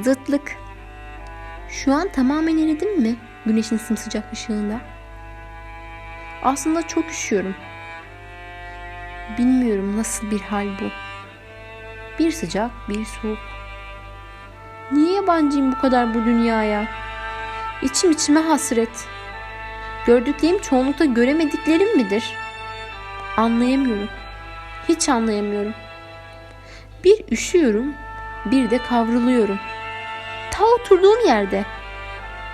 Zıtlık. Şu an tamamen eridim mi güneşin sımsıcak ışığında? Aslında çok üşüyorum. Bilmiyorum nasıl bir hal bu. Bir sıcak, bir soğuk. Niye yabancıyım bu kadar bu dünyaya? İçim içime hasret. Gördüklerim çoğunlukla göremediklerim midir? Anlayamıyorum. Hiç anlayamıyorum. Bir üşüyorum, bir de kavruluyorum. Ta oturduğum yerde.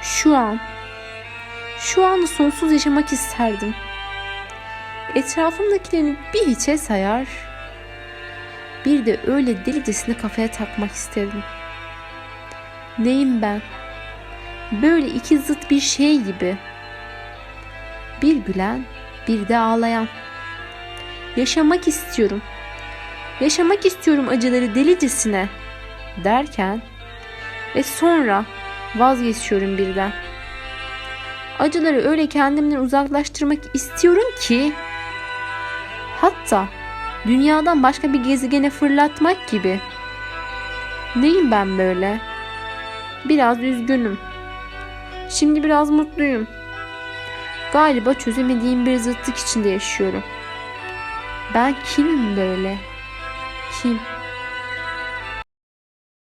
Şu an. Şu anı sonsuz yaşamak isterdim. Etrafımdakilerini bir hiçe sayar. Bir de öyle delicesine kafaya takmak isterdim. Neyim ben? Böyle iki zıt bir şey gibi. Bir gülen, bir de ağlayan. Yaşamak istiyorum. Yaşamak istiyorum acıları delicesine derken ve sonra vazgeçiyorum birden. Acıları öyle kendimden uzaklaştırmak istiyorum ki hatta dünyadan başka bir gezegene fırlatmak gibi. Neyim ben böyle? Biraz üzgünüm. Şimdi biraz mutluyum. Galiba çözemediğim bir zıtlık içinde yaşıyorum. Ben kimim böyle? Kim?